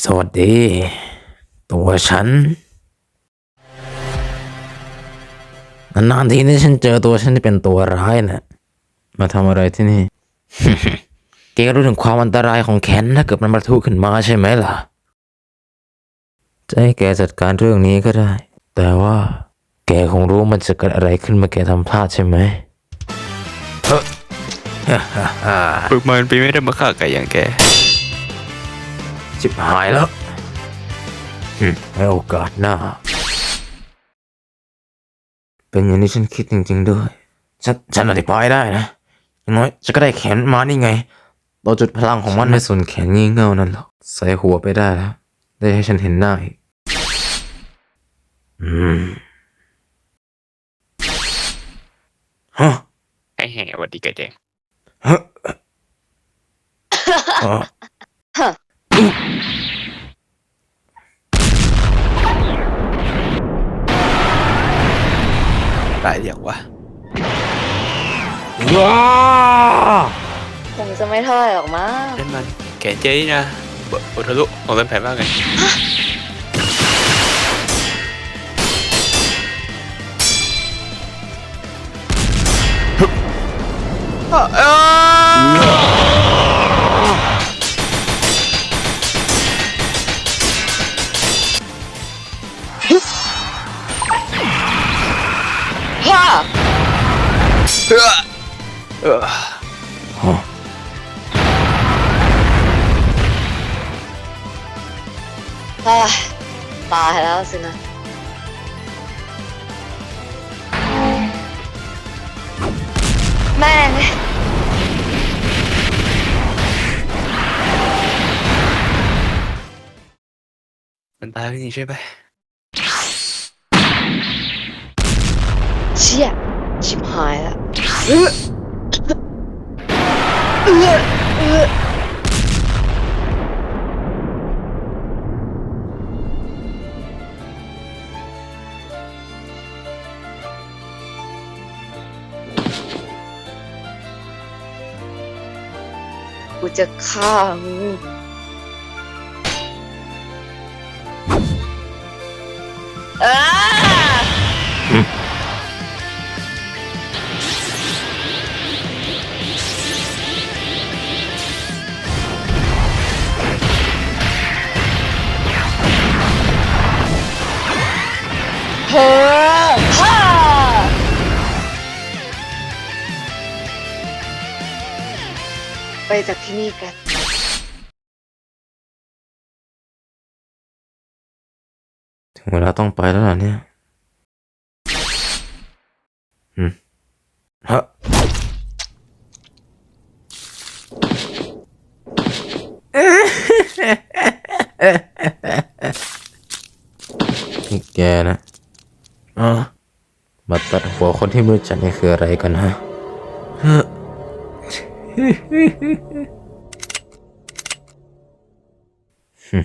สวัสดี ตัวฉัน นานๆทีนี่ฉันเจอตัวฉันที่เป็นตัวร้ายนะมาทำอะไรที่นี่แกรู้ถึงความอันตรายของแคนถ้าเกิดมันประทุขึ้นมาใช่ไหมล่ะ จะให้แกจัดการเรื่องนี้ก็ได้ แต่ว่า แกคงรู้มันจะเกิดอะไรขึ้นเมื่อแกทำพลาดใช่ไหมเฮ้อ ฝึกมาเป็นปีไม่ได้มาฆ่าไก่อย่างแก ชิบหายแล้วหึให้โอกาสหน้า เป็นอย่างที่ฉันคิดจริง ๆ ด้วย ฉันฉันอธิบายได้นะอย่างน้อยฉันก็ได้แขนมานี่ไงต่อจุดพลังของมันในส่วนแขนงี่เง่านั่นหรอก ใส่หัวไปได้แล้ว ได้ให้ฉันเห็นหน้าอีก อืม ฮะให้แห่หวัดดีไก่แดงฮะ ตายอย่างวะว้าคงจะไม่เท่าไหร่หรอกมั้งนั่นมันแกเจ๊นะบโอทะลุของเล่นแผนว่าไงอ่า เออเออฮ่าตายแล้วสินะแม่ งมันตายจริงใช่ไหมเออเออเออกูจะฆ่ามึงอ้า เฮ้อฮ่าไปจากที่นี่กันถึงเวลาต้องไปแล้วล่ะเนี่ยอืมฮะแกนะ อ๋อมาตัดหัวคนที่มือจัดนี่คืออะไรกันฮะฮะหึ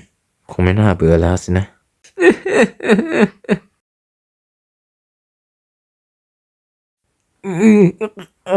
คงไม่น่าเบื่อแล้วสินะอืมเออ